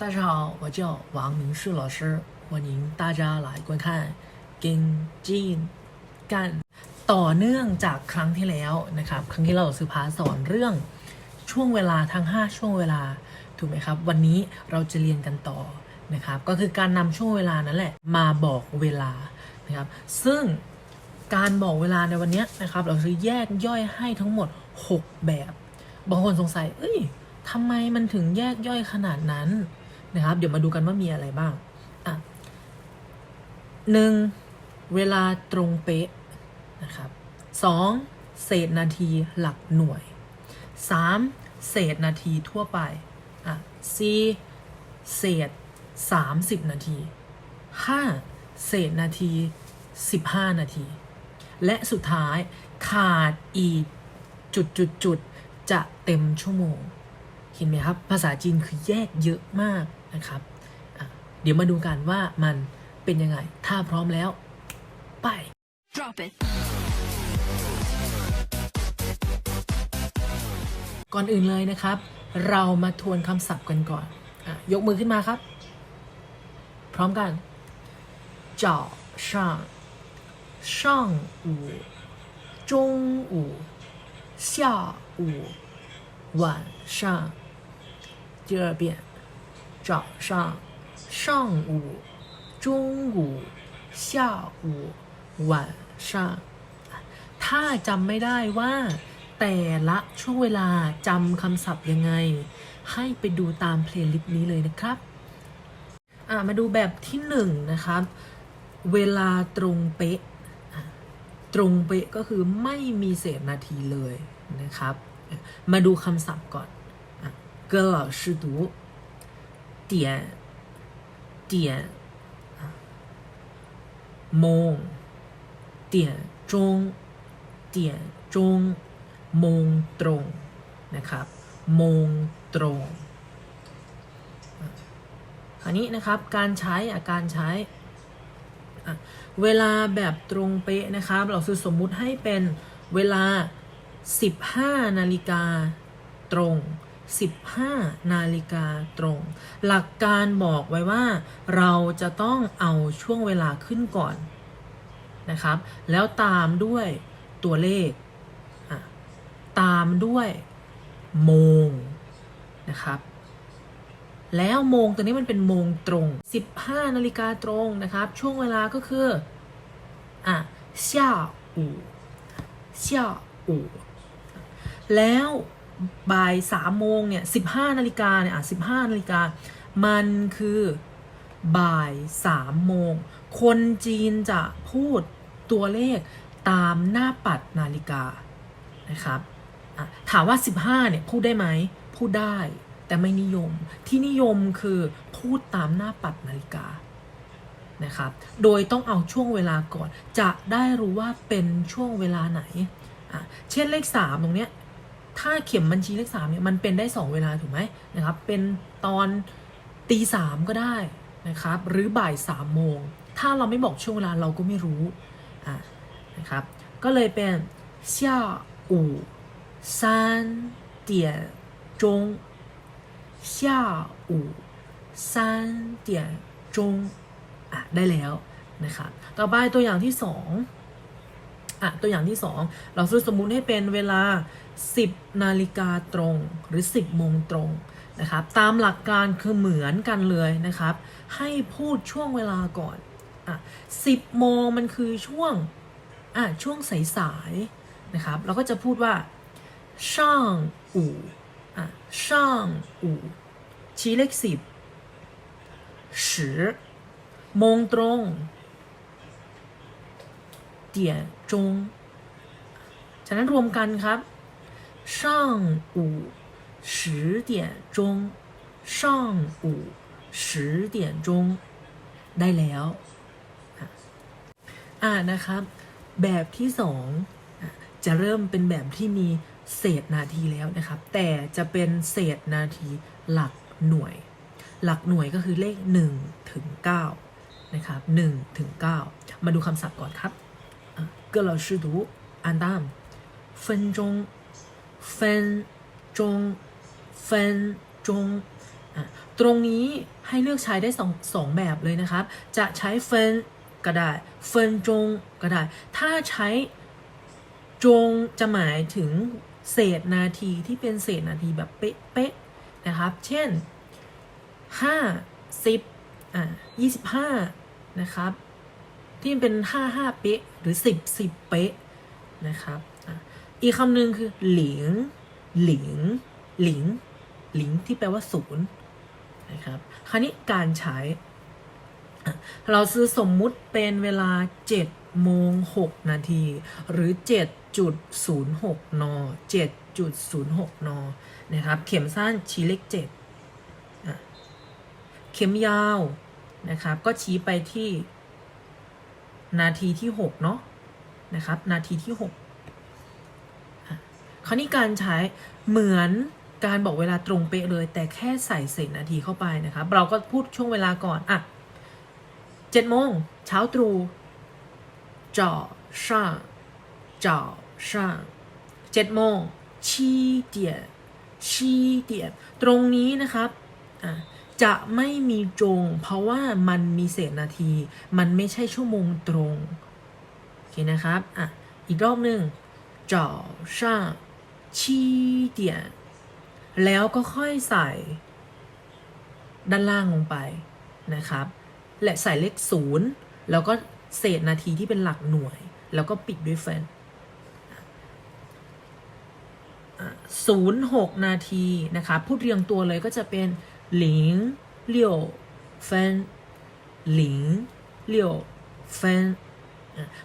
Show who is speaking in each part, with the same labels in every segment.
Speaker 1: 大家好，我叫王明世老师，欢迎大家来观看《กินจีนกัน ต่อเนื่องจากครั้งที่แล้วนะครับ ครั้งที่เราสือพาสอนเรื่องช่วงเวลาทั้ง 5 ช่วงเวลา ถูกไหมครับ วันนี้เราจะเรียนกันต่อนะครับ ก็คือการนำช่วงเวลานั่นแหละ มาบอกเวลานะครับ ซึ่งการบอกเวลาในวันนี้นะครับ เราจะแยกย่อยให้ทั้งหมด 6 แบบ บางคนสงสัย เอ้ยทำไมมันถึงแยกย่อยขนาดนั้น นะครับ เดี๋ยวมาดูกันว่ามีอะไรบ้างอะหนึ่งเวลาตรงเป๊ะนะครับสองเศษนาทีหลักหน่วยสามเศษนาทีทั่วไปอะสี่เศษสามสิบนาทีห้าเศษนาทีสิบห้านาที และสุดท้ายขาดอีกจุดจุดจุดจะเต็มชั่วโมง เห็นไหมครับ ภาษาจีนคือแยกเยอะมาก นะครับอ่ะเดี๋ยวมาดูกันว่ามันเป็นยังไง ถ้าพร้อมแล้ว ไป
Speaker 2: Drop it.
Speaker 1: ก่อนอื่นเลยนะครับ เรามาทวนคำศัพท์กันก่อนอะยกมือขึ้นมาครับ พร้อมกัน早上上午中午下午晚上第二遍 早上上午中午下午晚上ถ้าจำไม่ได้ว่าแต่ละช่วงเวลาจำคำศัพท์ยังไง ให้ไปดูตามเพลย์ลิสต์นี้เลยนะครับ อ่ะมาดูแบบที่หนึ่งนะครับ เวลาตรงเป๊ะอ่ะตรงเป๊ะก็คือไม่มีเศษนาทีเลยนะครับอ่ะมาดูคำศัพท์ก่อนอ่ะเกอ老 เตียเตียโมงเตียจงเตียจงมงตรงนะครับมงตรงอันนี้นะครับการใช้อาการใช้เวลาแบบตรงเป๊ะนะครับเราสมมุติให้เป็นเวลา 15 นาฬิกาตรง 15 นาฬิกาตรง หลักการบอกไว้ว่า เราจะต้องเอาช่วงเวลาขึ้นก่อนนะครับ แล้วตามด้วยตัวเลขอ่ะตามด้วยโมงนะครับ แล้วโมงตัวนี้มันเป็นโมงตรง 15 นาฬิกาตรงนะครับ ช่วงเวลาก็คือ อ่ะ下午下午แล้ว บ่ายสามโมงเนี่ย15นาฬิกาเนี่ยอะ15นาฬิกามันคือบ่ายสามโมง คนจีนจะพูดตัวเลขตามหน้าปัดนาฬิกานะครับถามว่า 15เนี่ยพูดได้ไหมพูดได้แต่ไม่นิยมที่นิยมคือพูดตามหน้าปัดนาฬิกานะครับโดยต้องเอาช่วงเวลาก่อน จะได้รู้ว่าเป็นช่วงเวลาไหน เช่นเลข 3 ตรงเนี้ย ถ้าเข็มบัญชีเลข 3 เนี่ย มันเป็นได้ 2 เวลาถูกไหมนะครับ เป็นตอนตีสามก็ได้นะครับ หรือบ่ายสามโมง ถ้าเราไม่บอกช่วงเวลาเราก็ไม่รู้ อ่ะ นะครับ ก็เลยเป็น下午三点钟下午三点钟อ่ะ ได้แล้วนะครับ ต่อไปตัวอย่างที่สอง อะตัวอย่างที่สองเราซื้อสมมุติให้เป็นเวลา 10 นาฬิกาตรงหรือ 10 โมงตรงนะครับตามหลักการคือเหมือนกันเลยนะครับ ให้พูดช่วงเวลาก่อนอะ10โมงมันคือช่วงอะช่วงสายๆนะครับเราก็จะพูดว่าช่างอู่อะช่างอู่ชี้เลขสิบ十โมงตรง 点钟ฉะนั้นรวมกันครับ上午十点钟上午十点钟ได้แล้ว อ่านะครับ แบบที่สองอ่ะจะเริ่มเป็นแบบที่มีเศษนาทีแล้วนะครับ แต่จะเป็นเศษนาทีหลักหน่วย หลักหน่วยก็คือเลข1ถึง9นะครับ1ถึง9มาดูคำศัพท์ก่อนครับ อ่ะ个老师读按当分钟分钟分钟 อ่ะตรงนี้ให้เลือกใช้ได้สองสองแบบเลยนะครับ จะใช้เฟินก็ได้ เฟินจงก็ได้ ถ้าใช้จงจะหมายถึงเศษนาทีที่เป็นเศษนาทีแบบเป๊ะๆนะครับ เช่น 5 10อ่ะ25 นะครับ ที่เป็น5 5เป๊ะหรือ10 10เป๊ะนะครับอีกคำหนึ่งคือหลิงหลิงหลิงหลิงที่แปลว่าศูนย์นะครับคราวนี้การใช้ เราซื้อสมมุติเป็นเวลา7โมง6นาทีหรือ7.06น7.06นนะครับ เข็มสั้นชี้เลข7อะเข็มยาวนะครับ ก็ชี้ไปที่ นาทีที่6เนาะนะครับ นาทีที่6อะคราวนี้การใช้เหมือนการบอกเวลาตรงเป๊ะเลย แต่แค่ใส่เศษนาทีเข้าไปนะครับ เราก็พูดช่วงเวลาก่อน อะเจ็ดโมงเช้าตรู่จ่อช่างจ่อช่างเจ็ดโมงชี้เดียชี้เดียตรงนี้นะครับอะ จะไม่มีจง เพราะว่ามันมีเศษนาที มันไม่ใช่ชั่วโมงตรง โอเคนะครับ อะ อีกรอบหนึ่ง早上七点แล้วก็ค่อยใส่ ด้านล่างลงไปนะครับ และใส่เลขศูนย์แล้วก็เศษนาทีที่เป็นหลักหน่วย แล้วก็ปิดด้วยแฟนศูนย์หกนาทีนะคะพูดเรียงตัวเลยก็จะเป็น 0零六分零六分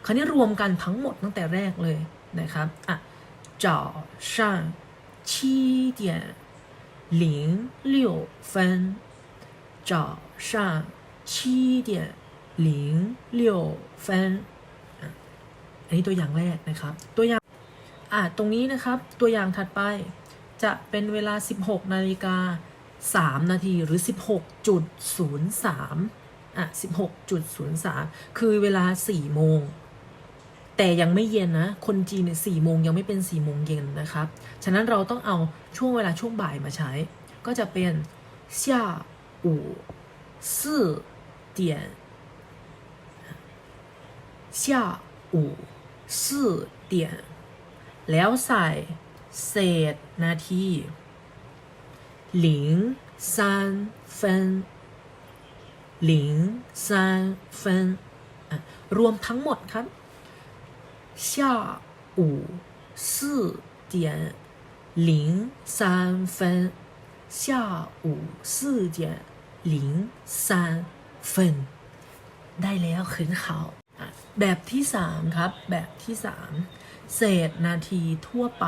Speaker 1: คราวนี้รวมกันทั้งหมดตั้งแต่แรกเลยนะครับอะ早上七点零六分早上七点零六分อันนี้ตัวอย่างแรกนะครับ ตัวอย่างอะตรงนี้นะครับ ตัวอย่างถัดไปจะเป็นเวลา 16 นาฬิกา 3 นาทีหรือ 16.03 อ่ะ 16.03 คือเวลา 4 โมง แต่ยังไม่เย็นนะ คนจีนเนี่ย4โมงยังไม่เป็น 4 โมงเย็นนะครับ ฉะนั้นเราต้องเอาช่วงเวลาช่วงบ่ายมาใช้ ก็จะเป็น下午四点下午四点แล้วใส่เศษนาที หลิงซานเฟินหลิงซานเฟินอ่ะรวมทั้งหมดครับ下午四点零三分下午四点零三分ได้แล้ว很好อ่ะแบบที่สามครับ แบบที่สาม เศษนาทีทั่วไป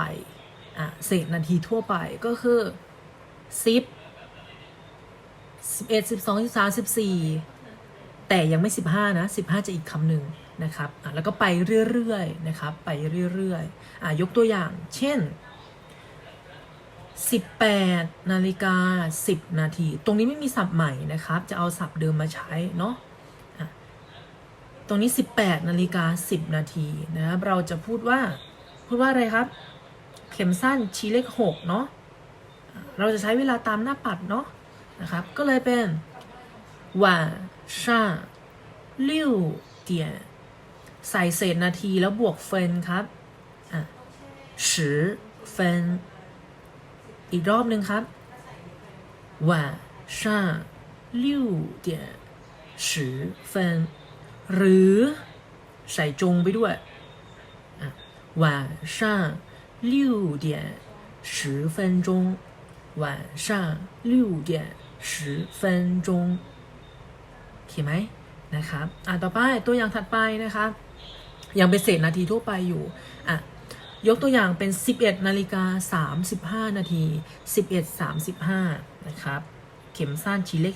Speaker 1: อ่ะ เศษนาทีทั่วไปก็คือ สิบสิบเอ็ดสิบสองสิบสามสิบสี่แต่ยังไม่สิบห้านะสิบห้าจะอีกคำหนึ่งนะครับแล้วก็ไปเรื่อยๆนะครับไปเรื่อยๆอยกตัวอย่างเช่น 18นาฬิกา10 นาที ตรงนี้ไม่มีศัพท์ใหม่นะครับ จะเอาศัพท์เดิมมาใช้เนาะตรงนี้ 18นาฬิกา10 นาทีนะครับเราจะพูดว่า พูดว่าอะไรครับ เข็มสั้นชี้เลข6เนาะ เราจะใช้เวลาตามหน้าปัดเนาะนะครับ ก็เลยเป็น晚上六点ใส่เศษนาทีแล้วบวกเฟนครับ อ่ะ十分อีกรอบหนึ่งครับ晚上六点十分หรือใส่จงไปด้วยอ่ะ晚上六点十分钟 晚上六点十分钟โอเคไหมนะครับ อ่ะต่อไปตัวอย่างถัดไปนะครับ ยังเป็นเศษนาทีทั่วไปอยู่ อ่ะ ยกตัวอย่างเป็น 11นาฬิกา35 นาที 11 35 นะครับ เข็มสั้นชี้เลข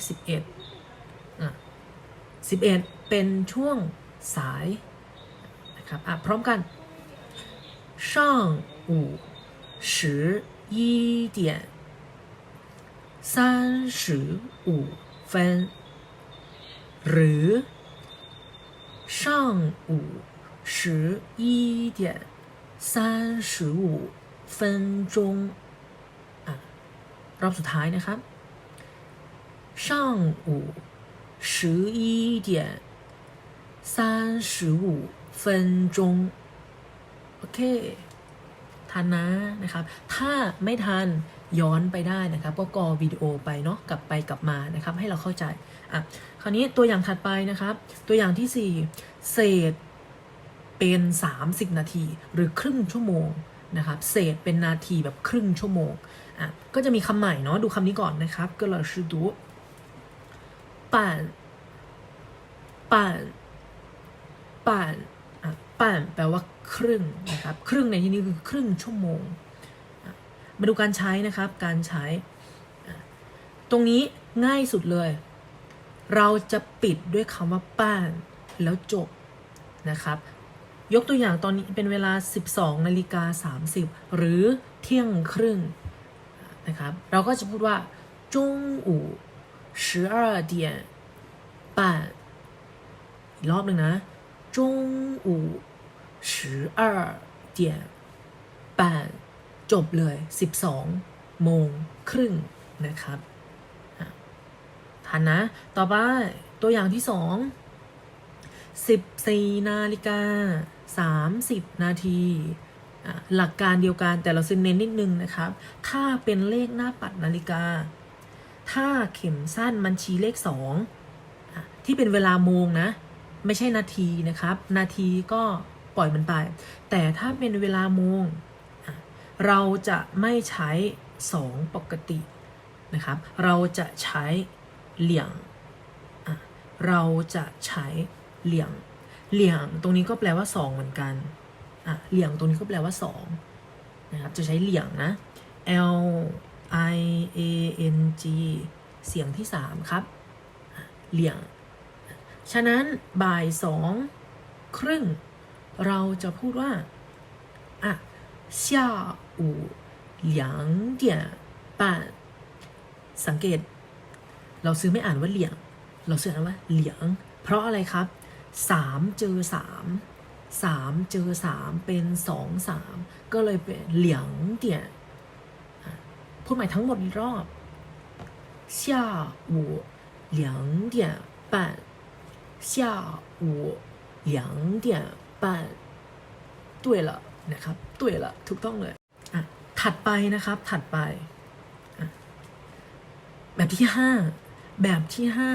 Speaker 1: 11อ่ะ11 เป็นช่วงสายนะครับ อ่ะ พร้อมกัน上午十一点 三十五分หรือ上午十一点三十五分钟อ่ะรอบสุดท้ายนะครับ 上午十一点三十五分钟โอเค ทันนะนะครับ ถ้าไม่ทัน ย้อนไปได้นะครับ ก็กอวิดีโอไปเนาะกลับไปกลับมานะครับ ให้เราเข้าใจอะคราวนี้ตัวอย่างถัดไปนะครับ ตัวอย่างที่ 4 เศษเป็น 30 นาที หรือครึ่งชั่วโมงนะครับ เศษเป็นนาทีแบบครึ่งชั่วโมงอะก็จะมีคำใหม่เนาะดูคำนี้ก่อนนะครับก็เราชื่อดูป่านป่านป่านอะป่านแปลว่าครึ่งนะครับ ครึ่งในที่นี้คือครึ่งชั่วโมง มาดูการใช้นะครับ การใช้อ่ะตรงนี้ง่ายสุดเลย เราจะปิดด้วยคำว่าป้าน แล้วจบนะครับ ยกตัวอย่างตอนนี้เป็นเวลา 12นาฬิกา30 หรือเที่ยงครึ่งนะครับ เราก็จะพูดว่า中午十二点半อีกรอบหนึ่งนะ中午十二点半 จบเลย 12 โมงครึ่งนะครับทันนะ ต่อไปตัวอย่างที่สอง14 นาฬิกา 30 นาทีหลักการเดียวกันแต่เราเซนเน้นนิดนึงนะครับ ถ้าเป็นเลขหน้าปัดนาฬิกา ถ้าเข็มสั้นมันชี้เลข2อะที่เป็นเวลาโมงนะ ไม่ใช่นาทีนะครับ นาทีก็ปล่อยมันไป แต่ถ้าเป็นเวลาโมง เราจะไม่ใช้ 2 ปกตินะครับ เราจะใช้เหลี่ยง เราจะใช้เหลี่ยง เหลี่ยงตรงนี้ก็แปลว่า 2 เหมือนกันอะเหลี่ยงตรงนี้ก็แปลว่า2นะครับ จะใช้เหลี่ยงนะ L I A N G เสียงที่ 3 ครับ เหลี่ยง ฉะนั้นบ่ายสองครึ่ง เราจะพูดว่า อะ下 午两点半สังเกต เราซื้อไม่อ่านว่าเหลียง เราซื้ออ่านว่าเหลียง เพราะอะไรครับสามเจอสามสามเจอสามเป็นสองสามก็เลยเป็นเหลียงเตี่ยอ่ะพูดใหม่ทั้งหมดอีกรอบ下午两点半下午两点半对了นะครับ对了ถูกต้องเลยอ่ะ ถัดไปนะครับ ถัดไป แบบที่ห้าแบบที่ห้า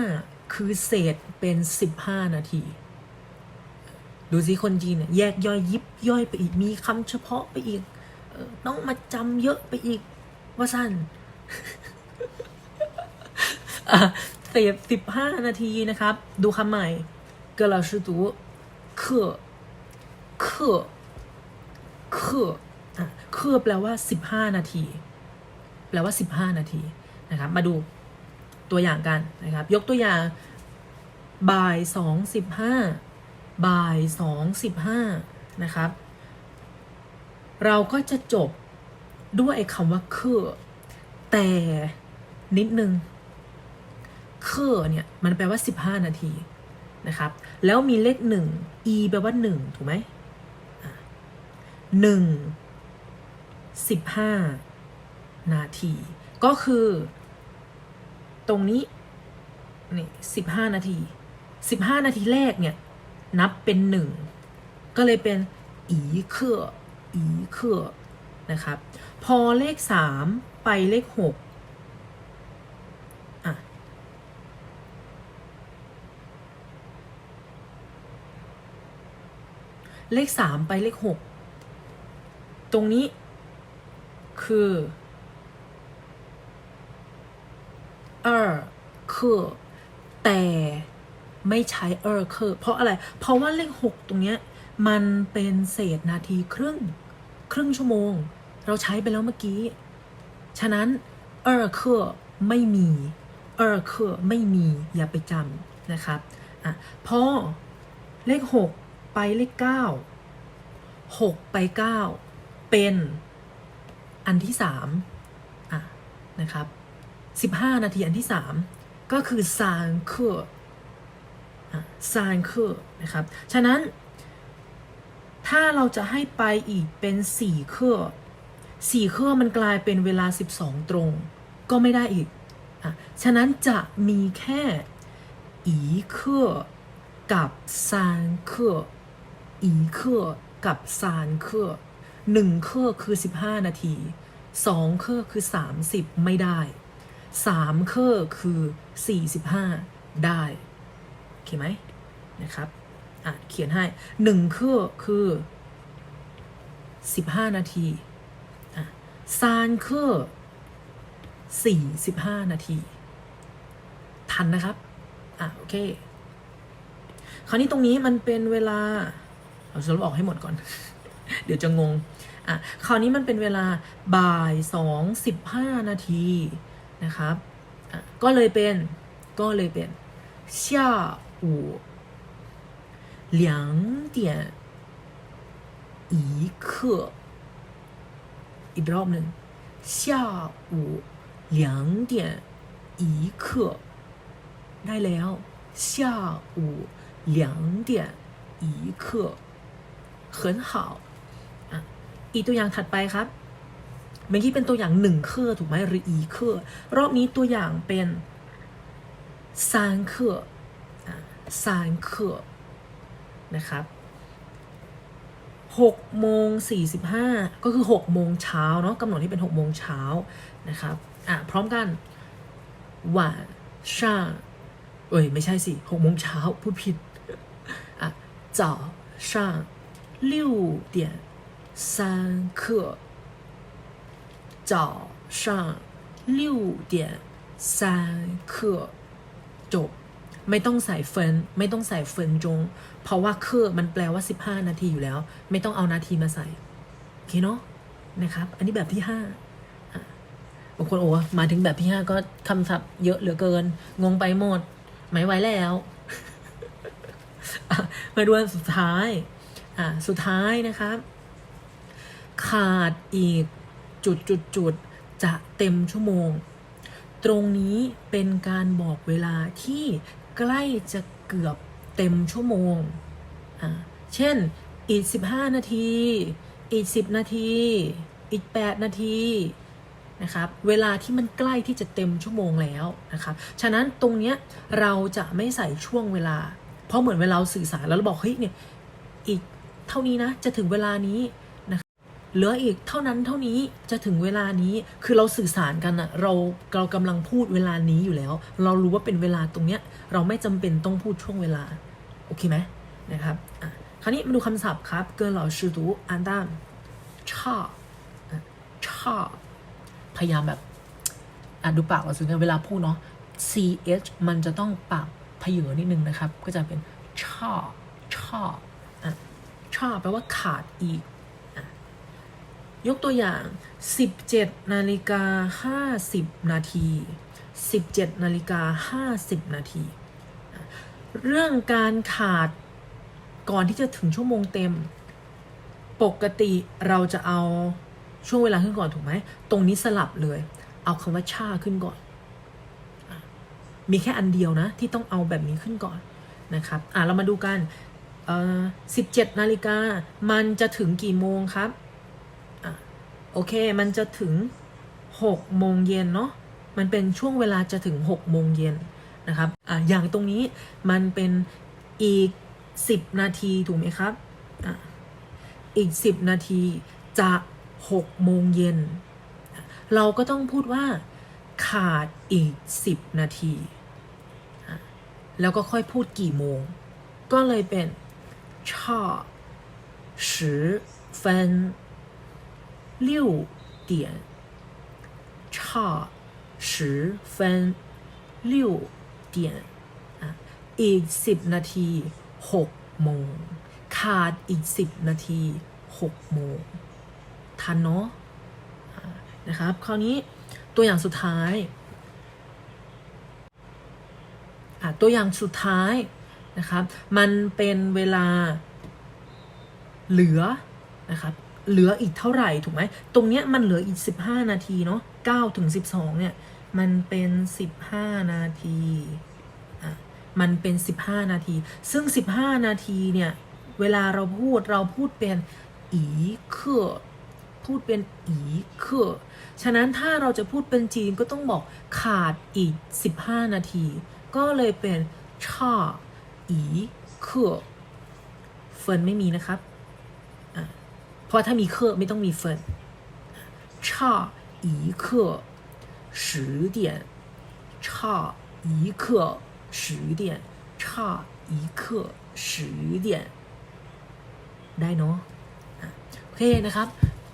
Speaker 1: คือเศษเป็นสิบห้านาที ดูสิคนจีนเนี่ยแยกย่อยยิบย่อยไปอีกมีคำเฉพาะไปอีกต้องมาจำเยอะไปอีก ว่าสั้นเศษสิบห้านาทีนะครับ ดูคำใหม่เกลาชื่อตูเคเคเค อะเคแปลว่าสิบห้านาที แปลว่าสิบห้านาทีนะครับมาดูตัวอย่างกันนะครับ ยกตัวอย่างบ่ายสองสิบห้าบ่ายสองสิบห้านะครับ เราก็จะจบด้วยไอ้คำว่าเคอแต่นิดนึงเคอเนี่ย มันแปลว่า 15 นาทีนะครับ แล้วมีเลขหนึ่ง e แปลว่า 1 ถูกไหมหนึ่ง สิบห้านาที ก็คือ ตรงนี้นี่สิบห้านาทีสิบห้านาทีแรกเนี่ย นับเป็นหนึ่งก็เลยเป็นอีเคออีเคอนะครับ พอเลขสามไปเลขหกอะเลขสามไปเลขหกตรงนี้ คือเออคือแต่ไม่ใช้เออคือเพราะอะไร เพราะว่าเลขหกตรงเนี้ย มันเป็นเศษนาทีครึ่ง ครึ่งชั่วโมง เราใช้ไปแล้วเมื่อกี้ ฉะนั้นเออคือไม่มีเออคือไม่มีอย่าไปจำนะครับอะพอเลขหกไปเลขเก้าหกไปเก้าเป็น อันที่สามอะนะครับสิบห้านาทีอันที่สามก็คือซานเคอซานเคอนะครับ ฉะนั้น ถ้าเราจะให้ไปอีกเป็นสี่เครือสี่เครือมันกลายเป็นเวลา12ตรง ก็ไม่ได้อีกอะฉะนั้นจะมีแค่อีเคอกับซานเคออีเคอกับซานเคอ หนึ่งเครือคือ15นาทีสองเคอคือ30ไม่ได้สามเคอคือ45ได้โอเคไหมนะครับอะเขียนให้หนึ่งเคอคือ15นาทีอะซานเครือ45นาที ทันนะครับ อะ โอเค คราวนี้ตรงนี้มันเป็นเวลา เราจะลบออกให้หมดก่อน เดี๋ยวจะงง อ่ะ คราวนี้มันเป็นเวลาบ่ายสองสิบห้านาทีนะครับ อ่ะ ก็เลยเป็น ก็เลยเป็น下午两点一刻อีกรอบหนึ่ง下午两点一刻ได้แล้ว下午两点一刻很好 อีตัวอย่างถัดไปครับเมื่อกี้เป็นตัวอย่างหนึ่งเครือถูกไหมหรืออีเครือรอบนี้ตัวอย่างเป็นซานเครือซานเครือนะครับหกโมงสี่สิบห้าก็คือหกโมงเช้าเนาะกำหนดที่เป็นหกโมงเช้านะครับอะพร้อมกันว่าช่างเอ้ยไม่ใช่สิหกโมงเช้าพูดผิดอะจ่อช่าง六点三刻早上六点三刻จบ ไม่ต้องใส่เฟินไม่ต้องใส่เฟินจง เพราะว่าเคอมันแปลว่า 15 นาทีอยู่แล้ว ไม่ต้องเอานาทีมาใส่ โอเคเนาะนะครับ อันนี้แบบที่ห้าอ่ะบางคนโอ้มาถึงแบบที่ห้าก็คำศัพท์เยอะเหลือเกิน งงไปหมด ไม่ไหวแล้ว อ่ะมาดูอันสุดท้าย อ่ะ สุดท้ายนะครับ ขาดอีกจุดจุดจุดจะเต็มชั่วโมง ตรงนี้เป็นการบอกเวลาที่ใกล้จะเกือบเต็มชั่วโมง เช่น อีก 15 นาที อีก 10 นาที อีก 8 นาทีนะครับเวลาที่มันใกล้ที่จะเต็มชั่วโมงแล้วนะครับฉะนั้นตรงเนี้ยเราจะไม่ใส่ช่วงเวลา เพราะเหมือนเวลาสื่อสารแล้วเราบอกเฮ้ยเนี่ยอีกเท่านี้นะจะถึงเวลานี้ เหลืออีกเท่านั้นเท่านี้จะถึงเวลานี้คือเราสื่อสารกันอะเราเรากำลังพูดเวลานี้อยู่แล้ว เรารู้ว่าเป็นเวลาตรงเนี้ยเราไม่จำเป็นต้องพูดช่วงเวลา โอเคไหมนะครับอะคราวนี้มาดูคำศัพท์ครับ เกินเหล่าชื่อดูอันด้านช่าอะช่าพยายามแบบอะดูปากเราสิเวลาพูดเนาะ ch มันจะต้องปากพเยอนิดนึงนะครับ ก็จะเป็นช่าชาอะช่าแปลว่าขาดอีก ยกตัวอย่าง 17นาฬิกา50 นาที 17นาฬิกา50 นาที เรื่องการขาดก่อนที่จะถึงชั่วโมงเต็ม ปกติเราจะเอาช่วงเวลาขึ้นก่อนถูกไหม ตรงนี้สลับเลย เอาคำว่าชาขึ้นก่อน มีแค่อันเดียวนะ ที่ต้องเอาแบบนี้ขึ้นก่อนนะครับ อะเรามาดูกันเอ่อ17นาฬิกามันจะถึงกี่โมงครับ โอเค มันจะถึง6โมงเย็นเนาะ มันเป็นช่วงเวลาจะถึง6โมงเย็นนะครับ อ่าอย่างตรงนี้มันเป็นอีก 10 นาทีถูกไหมครับ อ่าอีก 10 นาทีจะ6โมงเย็น เราก็ต้องพูดว่าขาดอีก 10 นาที แล้วก็ค่อยพูดกี่โมง ก็เลยเป็นช่อสิเฟน 六点差十分六点อ่ะอีก 10 นาที6โมง ขาดอีก 10 นาที6โมง ทันเนาะอ่านะครับ คราวนี้ตัวอย่างสุดท้ายอ่ะตัวอย่างสุดท้ายนะครับ มันเป็นเวลาเหลือนะครับ เหลืออีกเท่าไหร่ถูกไหม ตรงเนี้ยมันเหลืออีก 15 นาทีเนาะ9ถึง 12 เนี่ย มันเป็น 15 นาทีอะมันเป็น 15 นาที ซึ่ง 15 นาทีเนี่ย เวลาเราพูดเราพูดเป็นอีเคอพูดเป็นอีเคอฉะนั้นถ้าเราจะพูดเป็นจีนก็ต้องบอกขาดอีก 15 นาที ก็เลยเป็นช่าอีเคอเฟินไม่มีนะครับ เพราะถ้ามีเคอไม่ต้องมีเฟินช่าอีเคอ十点差一刻十点差一刻十点ได้เนาะอ่ะโอเคนะครับ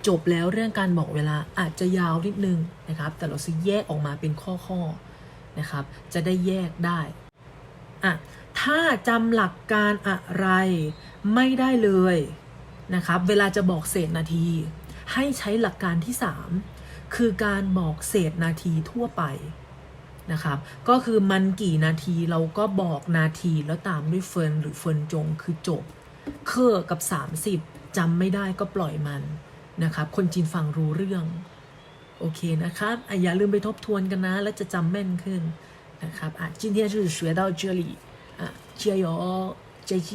Speaker 1: จบแล้วเรื่องการบอกเวลาอาจจะยาวนิดนึงนะครับ แต่เราจะแยกออกมาเป็นข้อๆนะครับ จะได้แยกได้อ่ะถ้าจำหลักการอะไรไม่ได้เลย นะครับ เวลาจะบอกเศษนาที ให้ใช้หลักการที่ 3 คือการบอกเศษนาทีทั่วไปนะครับ ก็คือมันกี่นาทีเราก็บอกนาทีแล้วตามด้วยเฟินหรือเฟินจงคือจบ เคอกับ 30จำไม่ได้ก็ปล่อยมันนะครับ คนจีนฟังรู้เรื่อง โอเคนะครับอ่ะอย่าลืมไปทบทวนกันนะ แล้วจะจำแม่นขึ้นนะครับอ่ะ今天就是学到这里啊加油再见